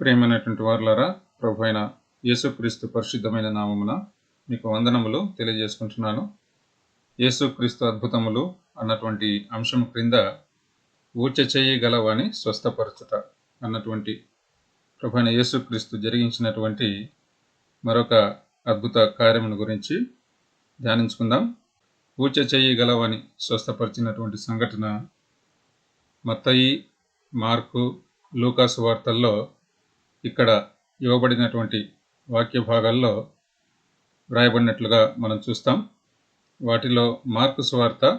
ప్రేమైనటువంటి వారులారా ప్రభు అయిన యేసుక్రీస్తు పరిశుద్ధమైన నామమున మీకు వందనములు తెలియజేసుకుంటున్నాను. యేసుక్రీస్తు అద్భుతములు అన్నటువంటి అంశం క్రింద ఊచ చేయగలవాని స్వస్థపరచుట అన్నటువంటి ప్రభు అయిన యేసుక్రీస్తు జరిగించినటువంటి మరొక అద్భుత కార్యమును గురించి ధ్యానించుకుందాం. ఊచ చేయగలవని స్వస్థపరిచినటువంటి సంఘటన మత్తయి మార్కు లూకాసు వార్తల్లో ఇక్కడ ఇవ్వబడినటువంటి వాక్య భాగాల్లో వ్రాయబడినట్లుగా మనం చూస్తాం. వాటిలో మార్కు స్వార్త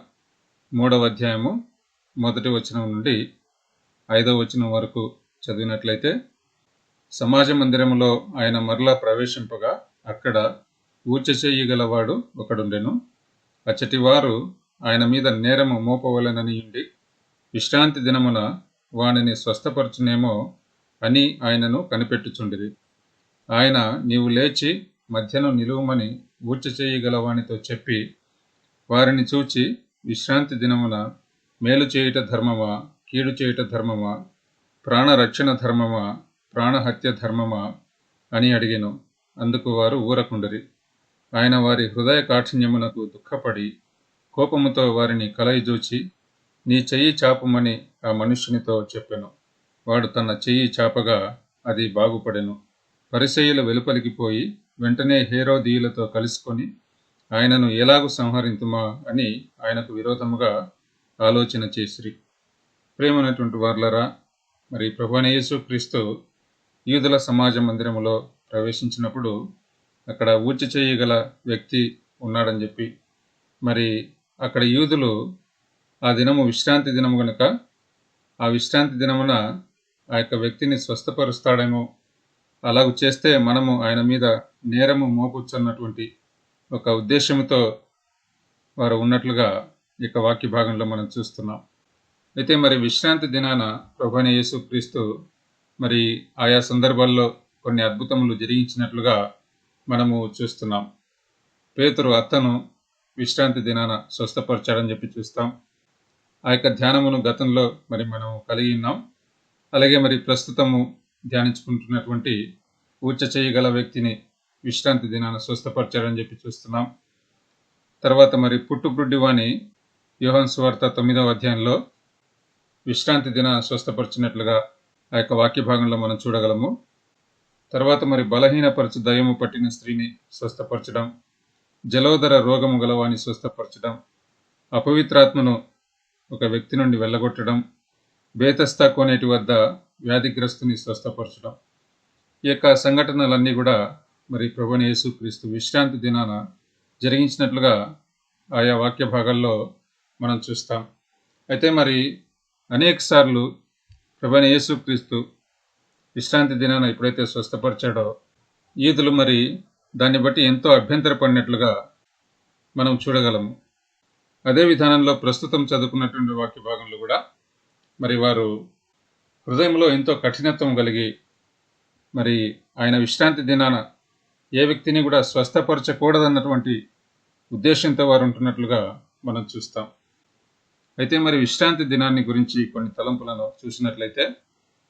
మూడవ అధ్యాయము మొదటి వచనం నుండి ఐదవ వచనం వరకు చదివినట్లయితే సమాజ మందిరములో ఆయన మరలా ప్రవేశింపగా అక్కడ ఊర్చ చేయగలవాడు ఒకడుండెను. అచ్చటి వారు ఆయన మీద నేరము మోపవలెనని ఉండి విశ్రాంతి దినమున వానిని స్వస్థపరచునేమో అని ఆయనను కనిపెట్టుచుండిరి. ఆయన నీవు లేచి మధ్యను నిలువమని ఊర్చ చేయగలవానితో చెప్పి వారిని చూచి విశ్రాంతి దినమున మేలు చేయుట ధర్మమా కీడు చేయుట ధర్మమా ప్రాణరక్షణ ధర్మమా ప్రాణహత్య ధర్మమా? అని అడిగాను. అందుకు వారు ఊరకుండరి. ఆయన వారి హృదయ కాఠిన్యమునకు దుఃఖపడి కోపముతో వారిని కలయిజూచి నీ చెయ్యి చాపమని ఆ మనుష్యునితో చెప్పాను. వాడు తన చెయ్యి చాపగా అది బాగుపడెను. పరిసయ్యులు వెలుపలికి పోయి వెంటనే హేరోదీయులతో కలుసుకొని ఆయనను ఎలాగూ సంహరింతుమా అని ఆయనకు విరోధముగా ఆలోచన చేసిరి. ప్రేమైనటువంటి వార్లరా మరి ప్రభునేసు క్రీస్తు యూదుల సమాజ మందిరములో ప్రవేశించినప్పుడు అక్కడ ఊచి చేయగల వ్యక్తి ఉన్నాడని చెప్పి మరి అక్కడ యూదులు ఆ దినము విశ్రాంతి దినము గనుక ఆ విశ్రాంతి దినమున ఆ యొక్క వ్యక్తిని స్వస్థపరుస్తాడేమో అలాగ చేస్తే మనము ఆయన మీద నేరము మోపుచ్చన్నటువంటి ఒక ఉద్దేశంతో వారు ఉన్నట్లుగా ఇక వాక్య భాగంలో మనం చూస్తున్నాం. అయితే మరి విశ్రాంతి దినాన ప్రభాని యేసు క్రీస్తు మరి ఆయా సందర్భాల్లో కొన్ని అద్భుతములు జరిగించినట్లుగా మనము చూస్తున్నాం. పేతురు అత్తను విశ్రాంతి దినాన స్వస్థపరచాడని చెప్పి చూస్తాం. ఆ యొక్క ధ్యానమును గతంలో మరి మనం కలిగి ఉన్నాం. అలాగే మరి ప్రస్తుతము ధ్యానించుకుంటున్నటువంటి ఊర్చ చేయగల వ్యక్తిని విశ్రాంతి దినాన స్వస్థపరచాడని చెప్పి చూస్తున్నాం. తర్వాత మరి పుట్టుబుడ్డివాని యోహన్ సువార్త తొమ్మిదవ అధ్యాయంలో విశ్రాంతి దిన స్వస్థపరిచినట్లుగా ఆ యొక్క వాక్య భాగంలో మనం చూడగలము. తర్వాత మరి బలహీనపరచు దయము పట్టిన స్త్రీని స్వస్థపరచడం జలోదర రోగము గలవాని స్వస్థపరచడం అపవిత్రాత్మను ఒక వ్యక్తి నుండి వెళ్ళగొట్టడం బేతస్తా కోనేటి వద్ద వ్యాధిగ్రస్తుని స్వస్థపరచడం. ఈ యొక్క సంఘటనలన్నీ కూడా మరి ప్రభుని యేసుక్రీస్తు విశ్రాంతి దినాన జరిగించినట్లుగా ఆయా వాక్య భాగాల్లో మనం చూస్తాం. అయితే మరి అనేక సార్లు ప్రభుని యేసుక్రీస్తు విశ్రాంతి దినాన ఎప్పుడైతే స్వస్థపరిచాడో ఈదులు మరి దాన్ని బట్టి ఎంతో అభ్యంతరపడినట్లుగా మనం చూడగలము. అదే విధానంలో ప్రస్తుతం చదువుకున్నటువంటి వాక్య భాగంలో కూడా మరి వారు హృదయంలో ఎంతో కఠినత్వం కలిగి మరి ఆయన విశ్రాంతి దినాన ఏ వ్యక్తిని కూడా స్వస్థపరచకూడదన్నటువంటి ఉద్దేశంతో వారు ఉంటున్నట్లుగా మనం చూస్తాం. అయితే మరి విశ్రాంతి దినాన్ని గురించి కొన్ని తలంపులను చూసినట్లయితే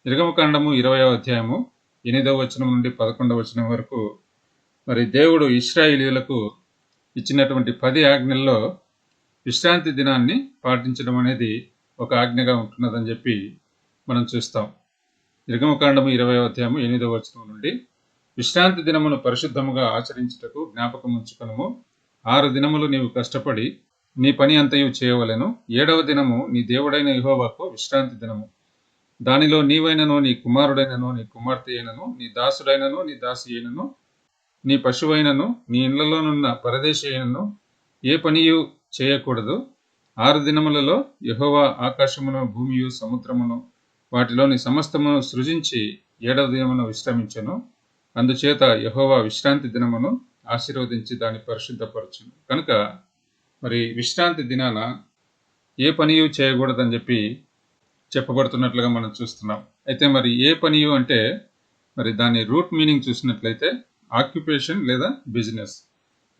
నిర్గమకాండము ఇరవయో అధ్యాయము ఎనిమిదవ వచనం నుండి పదకొండవ వచనం వరకు మరి దేవుడు ఇస్రాయిలీలకు ఇచ్చినటువంటి పది ఆజ్ఞల్లో విశ్రాంతి దినాన్ని పాటించడం అనేది ఒక ఆజ్ఞగా ఉంటున్నదని చెప్పి మనం చూస్తాం. నిర్గమకాండము ఇరవై అధ్యాయము ఎనిమిదవ వచనం నుండి విశ్రాంతి దినమును పరిశుద్ధముగా ఆచరించుటకు జ్ఞాపకం ఉంచుకొనము ఆరు దినములు నీవు కష్టపడి నీ పని అంతయు చేయవలెను. ఏడవ దినము నీ దేవుడైన యహోవాకు విశ్రాంతి దినము. దానిలో నీవైనను నీ కుమారుడైనను నీ కుమార్తె అయినను నీ దాసుడైనను నీ దాసి అయినను నీ పశువైనను నీ ఇండ్లలోనున్న పరదేశి అయినను ఏ పనియు చేయకూడదు. ఆరు దినములలో యహోవా ఆకాశమును భూమియు సముద్రమును వాటిలోని సమస్తమును సృజించి ఏడవ దినమును విశ్రమించను. అందుచేత యహోవా విశ్రాంతి దినమును ఆశీర్వదించి దాన్ని పరిశుద్ధపరచును. కనుక మరి విశ్రాంతి దినాన ఏ పనియు చేయకూడదని చెప్పి చెప్పబడుతున్నట్లుగా మనం చూస్తున్నాం. అయితే మరి ఏ పనియు అంటే మరి దాని రూట్ మీనింగ్ చూసినట్లయితే ఆక్యుపేషన్ లేదా బిజినెస్.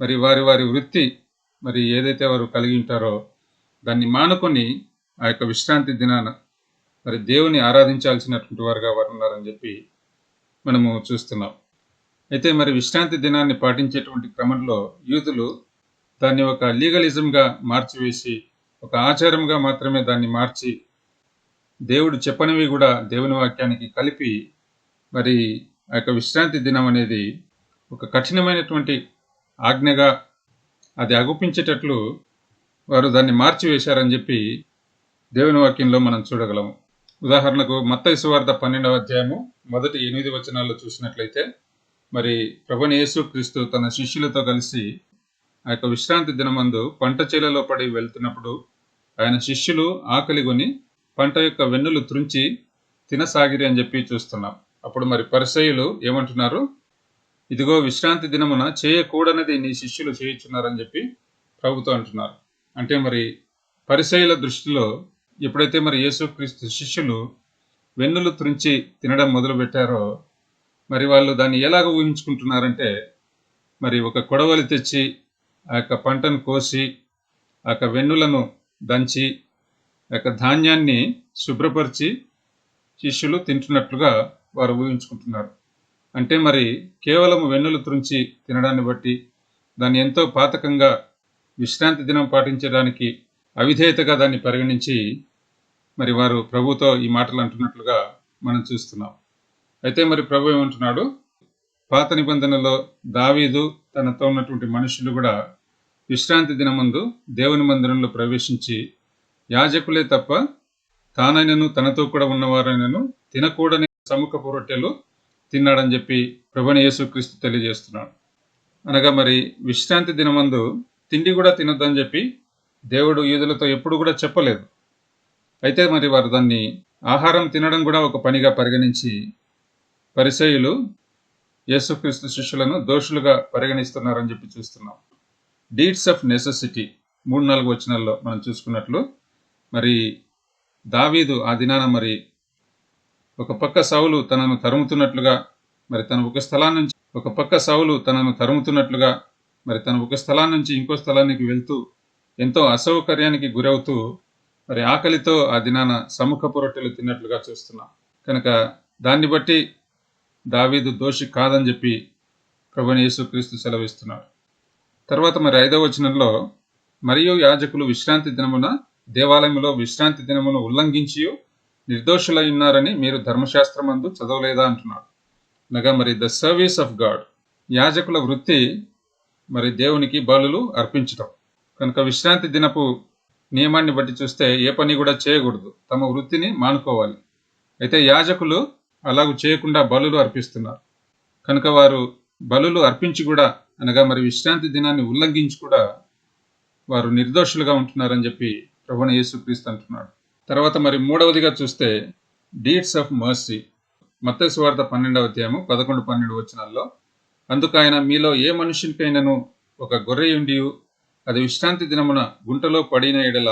మరి వారి వారి వృత్తి మరి ఏదైతే వారు కలిగి ఉంటారో దాన్ని మానుకొని ఆ యొక్క విశ్రాంతి దినాన మరి దేవుని ఆరాధించాల్సినటువంటి వారుగా వారు ఉన్నారని చెప్పి మనము చూస్తున్నాం. అయితే మరి విశ్రాంతి దినాన్ని పాటించేటువంటి క్రమంలో యూదులు దాన్ని ఒక లీగలిజంగా మార్చివేసి ఒక ఆచారంగా మాత్రమే దాన్ని మార్చి దేవుడు చెప్పనివి కూడా దేవుని వాక్యానికి కలిపి మరి ఆ యొక్క విశ్రాంతి దినం అనేది ఒక కఠినమైనటువంటి ఆజ్ఞగా అది అగుపించేటట్లు వారు దాన్ని మార్చివేశారని చెప్పి దేవుని వాక్యంలో మనం చూడగలము. ఉదాహరణకు మత్తయి సువార్త పన్నెండవ అధ్యాయము మొదటి ఎనిమిది వచనాల్లో చూసినట్లయితే మరి ప్రభుని యేసు క్రీస్తు తన శిష్యులతో కలిసి ఆ యొక్క విశ్రాంతి దినమందు పంట చేలలో పడి వెళ్తున్నప్పుడు ఆయన శిష్యులు ఆకలి కొని పంట యొక్క వెన్నులు త్రుంచి తినసాగిరి అని చెప్పి చూస్తున్నాం. అప్పుడు మరి పరిసయులు ఏమంటున్నారు? ఇదిగో విశ్రాంతి దినమున చేయకూడనిది నీ శిష్యులు చేయించున్నారని చెప్పి ప్రభుతో అంటున్నారు. అంటే మరి పరిసయుల దృష్టిలో ఎప్పుడైతే మరి యేసుక్రీస్తు శిష్యులు వెన్నులు త్రుంచి తినడం మొదలుపెట్టారో మరి వాళ్ళు దాన్ని ఎలాగ ఊహించుకుంటున్నారంటే మరి ఒక కొడవలి తెచ్చి ఆ యొక్క పంటను కోసి ఆ యొక్క వెన్నులను దంచి ఆ యొక్క ధాన్యాన్ని శుభ్రపరిచి శిష్యులు తింటున్నట్లుగా వారు ఊహించుకుంటున్నారు. అంటే మరి కేవలం వెన్నులు త్రుంచి తినడాన్ని బట్టి దాన్ని ఎంతో పాతకంగా విశ్రాంతి దినం పాటించడానికి అవిధేయతగా దాన్ని పరిగణించి మరి వారు ప్రభుతో ఈ మాటలు అంటున్నట్లుగా మనం చూస్తున్నాం. అయితే మరి ప్రభు ఏమంటున్నాడు? పాత నిబంధనలో దావీదు తనతో ఉన్నటువంటి మనుషులు కూడా విశ్రాంతి దినమందు దేవుని మందిరంలో ప్రవేశించి యాజకులే తప్ప తానైనను తనతో కూడా ఉన్నవారైనను తినకూడని సముఖపు రొట్టెలు తిన్నాడని చెప్పి ప్రభుని యేసుక్రీస్తు తెలియజేస్తున్నాడు. అనగా మరి విశ్రాంతి దినమందు తిండి కూడా తినొద్దని చెప్పి దేవుడు యూదులతో ఎప్పుడు కూడా చెప్పలేదు. అయితే మరి వారు దాన్ని ఆహారం తినడం కూడా ఒక పనిగా పరిగణించి పరిసయులు యేసుక్రీస్తు శిష్యులను దోషులుగా పరిగణిస్తున్నారని చెప్పి చూస్తున్నాం. డీడ్స్ ఆఫ్ నెసెసిటీ మూడు నాలుగు వచనాల్లో మనం చూసుకున్నట్లు మరి దావీదు ఆ దినాన మరి ఒక పక్క సౌలు తనను తరుముతున్నట్లుగా మరి తన ఒక స్థలాన్ని నుంచి ఒక పక్క సౌలు తనను తరుముతున్నట్లుగా మరి తను ఒక స్థలం నుంచి ఇంకో స్థలానికి వెళ్తూ ఎంతో అసౌకర్యానికి గురవుతూ మరి ఆకలితో ఆ దినాన సముఖపు రొట్టెలు తిన్నట్లుగా చూస్తున్నాం. కనుక దాన్ని బట్టి దావీదు దోషి కాదని చెప్పి ప్రభుని యేసుక్రీస్తు సెలవిస్తున్నాడు. తర్వాత మరి ఐదవ వచనంలో మరియు యాజకులు విశ్రాంతి దినమున దేవాలయంలో విశ్రాంతి దినమును ఉల్లంఘించి నిర్దోషులై ఉన్నారని మీరు ధర్మశాస్త్రమందు చదవలేదా? అంటున్నాడు. అనగా మరి ద సర్వీస్ ఆఫ్ గాడ్. యాజకుల వృత్తి మరి దేవునికి బలులు అర్పించటం. కనుక విశ్రాంతి దినపు నియమాన్ని బట్టి చూస్తే ఏ పని కూడా చేయకూడదు. తమ వృత్తిని మానుకోవాలి. అయితే యాజకులు అలాగూ చేయకుండా బలులు అర్పిస్తున్నారు. కనుక వారు బలులు అర్పించి కూడా అనగా మరి విశ్రాంతి దినాన్ని ఉల్లంఘించి కూడా వారు నిర్దోషులుగా ఉంటున్నారని చెప్పి ప్రభుణ యేసుక్రీస్తు అంటున్నాడు. తర్వాత మరి మూడవదిగా చూస్తే డీడ్స్ ఆఫ్ మర్సీ. మత్స్య వార్త పన్నెండవ అధ్యాయము పదకొండు పన్నెండు వచనాల్లో అందుకు ఆయన మీలో ఏ మనుషునికైనాను ఒక గొర్రెయుండి అది విశ్రాంతి దినమున గుంటలో పడిన ఎడల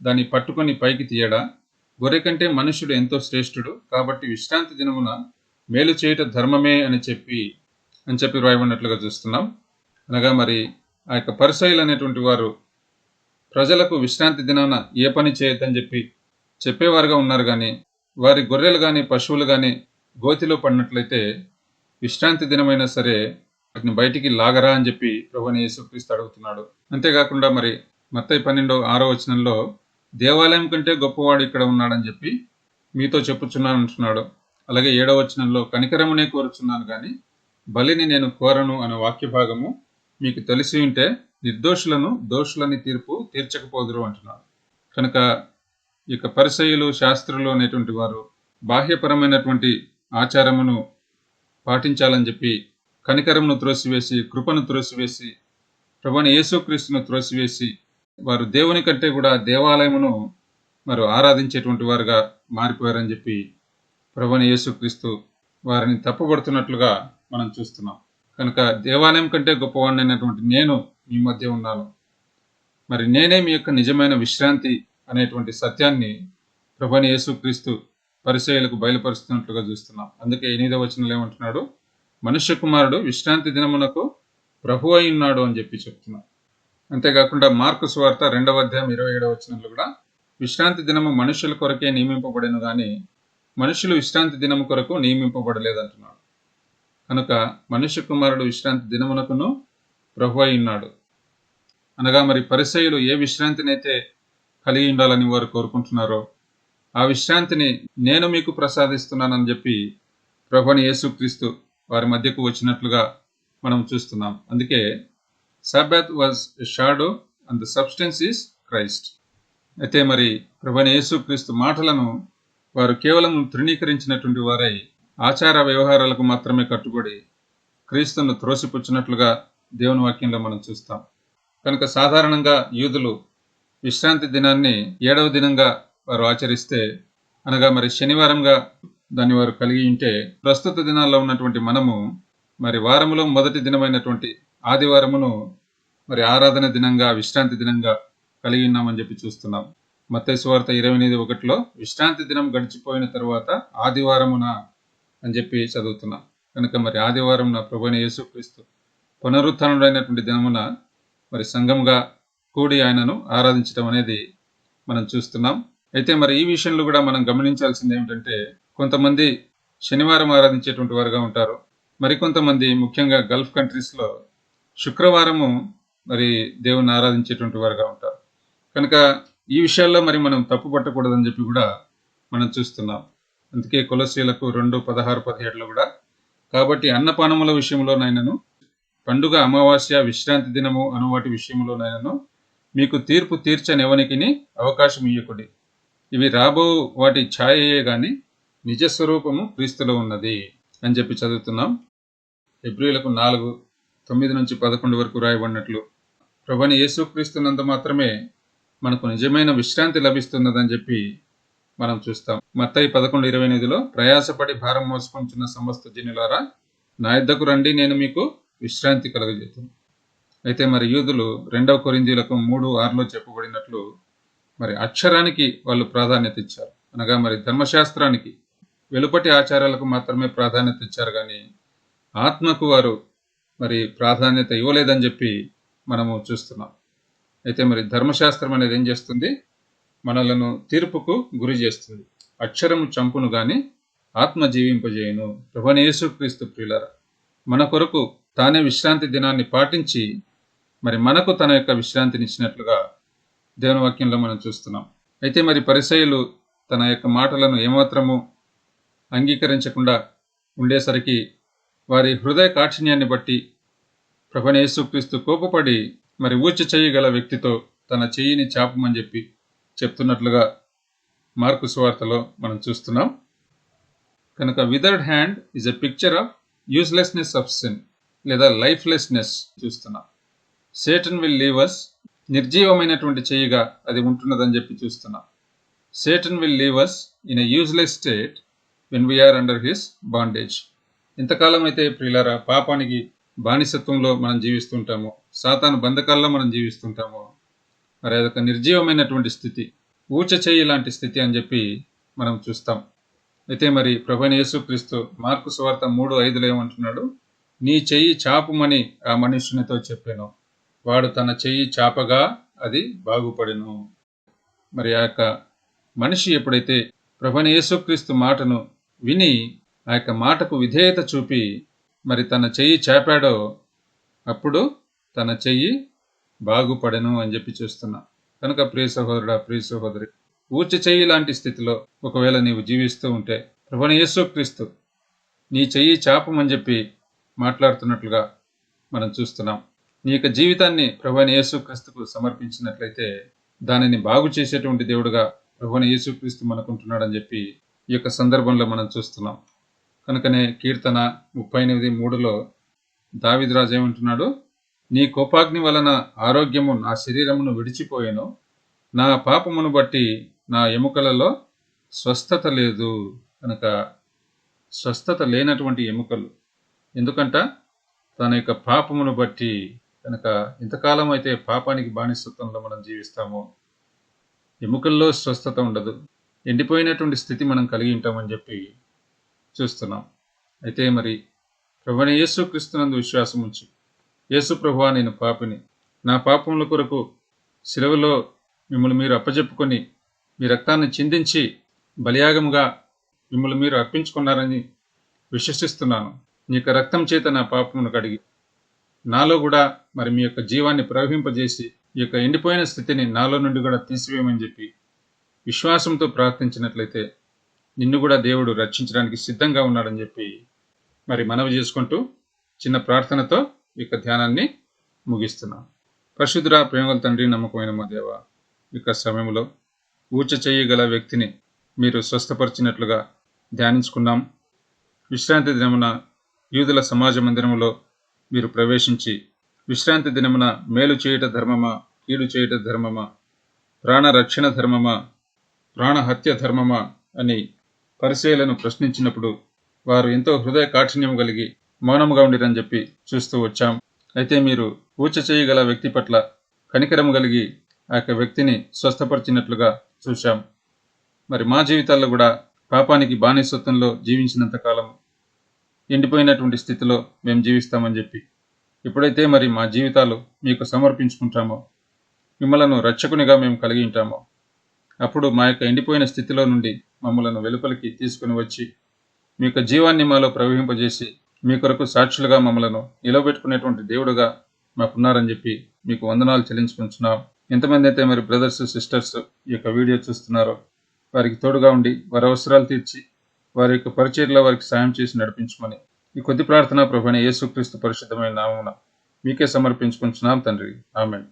దాన్ని పట్టుకొని పైకి తీయడా? గొర్రె కంటే మనుష్యుడు ఎంతో శ్రేష్ఠుడు కాబట్టి విశ్రాంతి దినమున మేలు చేయట ధర్మమే అని చెప్పి అని చెప్పి రాయబడినట్లుగా చూస్తున్నాం. అనగా మరి ఆ యొక్క పరిసైలు అనేటువంటి వారు ప్రజలకు విశ్రాంతి దినాన ఏ పని చేయొద్దని చెప్పి చెప్పేవారుగా ఉన్నారు కానీ వారి గొర్రెలు కానీ పశువులు కానీ గోతిలో పడినట్లయితే విశ్రాంతి దినమైనా సరే వాటిని బయటికి లాగరా అని చెప్పి ప్రభుని యేసుక్రీస్తు అడుగుతున్నాడు. అంతేకాకుండా మరి మత్తయి పన్నెండో ఆరో వచనంలో దేవాలయం కంటే గొప్పవాడు ఇక్కడ ఉన్నాడని చెప్పి మీతో చెప్పుచున్నాను అంటున్నాడు. అలాగే ఏడో వచనంలో కనికరమునే కోరుచున్నాను కానీ బలిని నేను కోరను అనే వాక్య భాగము మీకు తెలిసి ఉంటే నిర్దోషులను దోషులని తీర్పు తీర్చకపోదురు అంటున్నాడు. కనుక ఈ యొక్క పరిసయులు శాస్త్రులు అనేటువంటి వారు బాహ్యపరమైనటువంటి ఆచారమును పాటించాలని చెప్పి కనికరమును త్రోసివేసి కృపను త్రోసివేసి ప్రభుని యేసుక్రీస్తును త్రోసివేసి వారు దేవుని కంటే కూడా దేవాలయమును మరి ఆరాధించేటువంటి వారుగా మారిపోయారని చెప్పి ప్రభుని యేసుక్రీస్తు వారిని తప్పబడుతున్నట్లుగా మనం చూస్తున్నాం. కనుక దేవాలయం కంటే గొప్పవాడిని అయినటువంటి నేను మీ మధ్య ఉన్నాను. మరి నేనే మీ యొక్క నిజమైన విశ్రాంతి అనేటువంటి సత్యాన్ని ప్రభుని యేసుక్రీస్తు పరిచయలకు బయలుపరుస్తున్నట్లుగా చూస్తున్నాం. అందుకే ఎనిమిదవ వచనంలో ఏమంటున్నాడు? మనుష్య కుమారుడు విశ్రాంతి దినమునకు ప్రభు అయి ఉన్నాడు అని చెప్పి చెప్తున్నాడు అంతేకాకుండా మార్కు స్వార్త రెండవ అధ్యాయం ఇరవై ఏడవ వచనంలో కూడా విశ్రాంతి దినము మనుషుల కొరకే నియమింపబడిన కానీ మనుషులు విశ్రాంతి దినము కొరకు నియమింపబడలేదంటున్నాడు. కనుక మనుష్య కుమారుడు విశ్రాంతి దినమునకును ప్రభు అయి ఉన్నాడు. అనగా మరి పరిసయులు ఏ విశ్రాంతినైతే కలిగి ఉండాలని వారు కోరుకుంటున్నారో ఆ విశ్రాంతిని నేను మీకు ప్రసాదిస్తున్నానని చెప్పి ప్రభుని యేసుక్రీస్తు వారి మధ్యకు వచ్చినట్లుగా మనం చూస్తున్నాం. అందుకే sabbath was shadow and the substance is Christ అయితే మరి ప్రభుని యేసుక్రీస్తు మాటలను వారు కేవలం తృణీకరించినటువంటి వారై ఆచార వ్యవహారాలకు మాత్రమే కట్టుబడి క్రీస్తును త్రోసిపుచ్చినట్లుగా దేవుని వాక్యంలో మనం చూస్తాం. కనుక సాధారణంగా యూదులు విశ్రాంతి దినాన్ని ఏడవ దినంగా వారు ఆచరిస్తే అనగా మరి శనివారంగా దాన్ని వారు కలిగి ఉంటే ప్రస్తుత దినాల్లో ఉన్నటువంటి మనము మరి వారములో మొదటి దినమైనటువంటి ఆదివారమును మరి ఆరాధన దినంగా విశ్రాంతి దినంగా కలిగి ఉన్నామని చెప్పి చూస్తున్నాం. మత్తయి ఇరవై ఎనిమిది ఒకటిలో విశ్రాంతి దినం గడిచిపోయిన తర్వాత ఆదివారమున అని చెప్పి చదువుతున్నాం. కనుక మరి ఆదివారం నా ప్రభుని యేసుక్రీస్తు పునరుత్డైనటువంటి దినమున మరి సంఘంగా కూడి ఆయనను ఆరాధించడం అనేది మనం చూస్తున్నాం. అయితే మరి ఈ విషయంలో కూడా మనం గమనించాల్సింది ఏమిటంటే కొంతమంది శనివారం ఆరాధించేటువంటి వారుగా ఉంటారు. మరికొంతమంది ముఖ్యంగా గల్ఫ్ కంట్రీస్లో శుక్రవారము మరి దేవుని ఆరాధించేటువంటి వారుగా ఉంటారు. కనుక ఈ విషయాల్లో మరి మనం తప్పు పట్టకూడదని చెప్పి కూడా మనం చూస్తున్నాం. అందుకే కులశీలకు రెండు పదహారు పదిహేడులో కూడా కాబట్టి అన్నపానముల విషయంలోనైనాను పండుగ అమావాస్య విశ్రాంతి దినము అను వాటి విషయంలోనైనాను మీకు తీర్పు తీర్చనివనికిని అవకాశం ఇయ్యకుడి. ఇవి రాబో వాటి ఛాయయే గాని నిజస్వరూపము క్రీస్తులో ఉన్నది అని చెప్పి చదువుతున్నాం. ఎబ్రిలకు నాలుగు తొమ్మిది నుంచి పదకొండు వరకు రాయబడినట్లు. ప్రభుని యేసుక్రీస్తున్నంత మాత్రమే మనకు నిజమైన విశ్రాంతి లభిస్తున్నదని చెప్పి మనం చూస్తాం. మత్తయి పదకొండు ఇరవై ఎనిమిదిలో ప్రయాసపడి భారం మోసుకుంటున్న సమస్త జనులారా నా ఇద్దకు రండి నేను మీకు విశ్రాంతి కలగజేతాను. అయితే మరి యూదులు రెండవ కొరిందీలకు మూడు ఆరులో చెప్పబడినట్లు మరి అక్షరానికి వాళ్ళు ప్రాధాన్యత ఇచ్చారు. అనగా మరి ధర్మశాస్త్రానికి వెలుపటి ఆచారాలకు మాత్రమే ప్రాధాన్యత ఇచ్చారు కానీ ఆత్మకు వారు మరి ప్రాధాన్యత ఇవ్వలేదని చెప్పి మనము చూస్తున్నాం. అయితే మరి ధర్మశాస్త్రం అనేది ఏం చేస్తుంది? మనలను తీర్పుకు గురి చేస్తుంది. అక్షరము చంపును కానీ ఆత్మ జీవింపజేయును ప్రభుని యేసుక్రీస్తు ప్రియులర మన కొరకు తానే విశ్రాంతి దినాన్ని పాటించి మరి మనకు తన యొక్క విశ్రాంతిని ఇచ్చినట్లుగా దేవుని వాక్యంలో మనం చూస్తున్నాం. అయితే మరి పరిసయులు తన యొక్క మాటలను ఏమాత్రము అంగీకరించకుండా ఉండేసరికి వారి హృదయ కాఠిన్యాన్ని బట్టి ప్రభనేసుక్రీస్తు కోపపడి మరి ఊచ చేయగల వ్యక్తితో తన చెయ్యిని చాపమని చెప్పి చెప్తున్నట్లుగా మార్కు సువార్తలో మనం చూస్తున్నాం. కనుక withered hand is a picture of uselessness of sin లేదా లైఫ్లెస్నెస్ చూస్తున్నాం. సేటన్ విల్ లీవ్ అస్ నిర్జీవమైనటువంటి చెయ్యిగా అది ఉంటున్నదని చెప్పి చూస్తున్నాం. Satan will leave us in a useless state when we are under his bondage ఇంతకాలం అయితే ప్రియులారా పాపానికి బానిసత్వంలో మనం జీవిస్తుంటాము. సాతాను బంధకాల్లో మనం జీవిస్తుంటాము. మరి అదొక నిర్జీవమైనటువంటి స్థితి ఊచ చెయ్యి లాంటి స్థితి అని చెప్పి మనం చూస్తాం. అయితే మరి ప్రభుని యేసుక్రీస్తు మార్కు స్వార్థ మూడు ఐదులో ఏమంటున్నాడు? నీ చెయ్యి చాపుమని ఆ మనుష్యునితో చెప్పాను. వాడు తన చెయ్యి చాపగా అది బాగుపడెను. మరి ఆ యొక్క మనిషి ఎప్పుడైతే ప్రభుని యేసుక్రీస్తు మాటను విని ఆ యొక్క మాటకు విధేయత చూపి మరి తన చెయ్యి చాపాడో అప్పుడు తన చెయ్యి బాగుపడెను అని చెప్పి చూస్తున్నా. కనుక ప్రియ సహోదరుడా ప్రియ సహోదరి ఊచ చెయ్యి లాంటి స్థితిలో ఒకవేళ నీవు జీవిస్తూ ఉంటే ప్రభుని యేసుక్రీస్తు నీ చెయ్యి చాపమని చెప్పి మాట్లాడుతున్నట్లుగా మనం చూస్తున్నాం. నీ యొక్క జీవితాన్ని ప్రభుని యేసుక్రీస్తుకు సమర్పించినట్లయితే దానిని బాగు చేసేటువంటి దేవుడుగా ప్రభుని యేసుక్రీస్తు మనకుంటున్నాడని చెప్పి ఈ యొక్క సందర్భంలో మనం చూస్తున్నాం. కనుకనే కీర్తన ముప్పై ఎనిమిది మూడులో దావిద్రాజు ఏమంటున్నాడు? నీ కోపాగ్ని వలన ఆరోగ్యము నా శరీరమును విడిచిపోయాను. నా పాపమును బట్టి నా ఎముకలలో స్వస్థత లేదు. కనుక స్వస్థత లేనటువంటి ఎముకలు. ఎందుకంట? తన యొక్క పాపమును బట్టి కనుక ఇంతకాలం అయితే పాపానికి బానిసత్వంలో మనం జీవిస్తామో? ఎముకల్లో స్వస్థత ఉండదు. ఎండిపోయినటువంటి స్థితి మనం కలిగి ఉంటామని చెప్పి చూస్తున్నాం. అయితే మరి ప్రభుని యేసు క్రీస్తునందు విశ్వాసం ఉంచి యేసు ప్రభువా నేను పాపిని. నా పాపముల కొరకు శిలవలో మిమ్మల్ని మీరు అప్పజెప్పుకొని మీ రక్తాన్ని చిందించి బలియాగముగా మిమ్మల్ని మీరు అర్పించుకున్నారని విశ్వసిస్తున్నాను. నీ యొక్క రక్తం చేత నా పాపమును కడిగి నాలో కూడా మరి మీ యొక్క జీవాన్ని ప్రవహింపజేసి ఈ యొక్క ఎండిపోయిన స్థితిని నాలో నుండి కూడా తీసివేయమని చెప్పి విశ్వాసంతో ప్రార్థించినట్లయితే నిన్ను కూడా దేవుడు రక్షించడానికి సిద్ధంగా ఉన్నాడని చెప్పి మరి మనవి చేసుకుంటూ చిన్న ప్రార్థనతో ఈ యొక్క ధ్యానాన్ని ముగిస్తున్నాం. పరిశుద్ధురా ప్రేమగల తండ్రి నమ్మకమైన మా దేవ ఈ యొక్క సమయంలో ఊచ చేయగల వ్యక్తిని మీరు స్వస్థపరిచినట్లుగా ధ్యానించుకున్నాం. విశ్రాంతి దినమున యూదుల సమాజ మందిరములో మీరు ప్రవేశించి విశ్రాంతి దినమున మేలు చేయుట ధర్మమా కీడు చేయుట ధర్మమా ప్రాణ రక్షణ ధర్మమా ప్రాణహత్య ధర్మమా అని పరిశీలను ప్రశ్నించినప్పుడు వారు ఎంతో హృదయ కాఠిన్యం కలిగి మౌనముగా ఉండిరని చెప్పి చూస్తూ వచ్చాం. అయితే మీరు ఊచ చేయగల వ్యక్తి పట్ల కనికరం కలిగి ఆ యొక్క వ్యక్తిని స్వస్థపరిచినట్లుగా చూశాం. మరి మా జీవితాల్లో కూడా పాపానికి బానిసత్వంలో జీవించినంత కాలం ఎండిపోయినటువంటి స్థితిలో మేము జీవిస్తామని చెప్పి ఎప్పుడైతే మరి మా జీవితాలు మీకు సమర్పించుకుంటామో మిమ్మలను రక్షకునిగా మేము కలిగి ఉంటామో అప్పుడు మా యొక్క ఎండిపోయిన స్థితిలో నుండి మమ్మలను వెలుపలికి తీసుకుని వచ్చి మీ యొక్క జీవాన్ని మాలో ప్రవహింపజేసి మీ కొరకు సాక్షులుగా మమ్మలను నిలబెట్టుకునేటువంటి దేవుడుగా మాకున్నారని చెప్పి మీకు వందనాలు చెల్లించుకుంటున్నాం. ఎంతమంది అయితే మరి బ్రదర్స్ సిస్టర్స్ ఈ యొక్క వీడియో చూస్తున్నారో వారికి తోడుగా ఉండి వారి అవసరాలు తీర్చి వారి యొక్క పరిచర్లో వారికి సాయం చేసి నడిపించమని. ఈ కొద్ది ప్రార్థన ప్రభుని యేసుక్రీస్తు పరిశుద్ధమైన నామమున మీకే సమర్పించుకుంటున్నాం తండ్రి. ఆమెన్.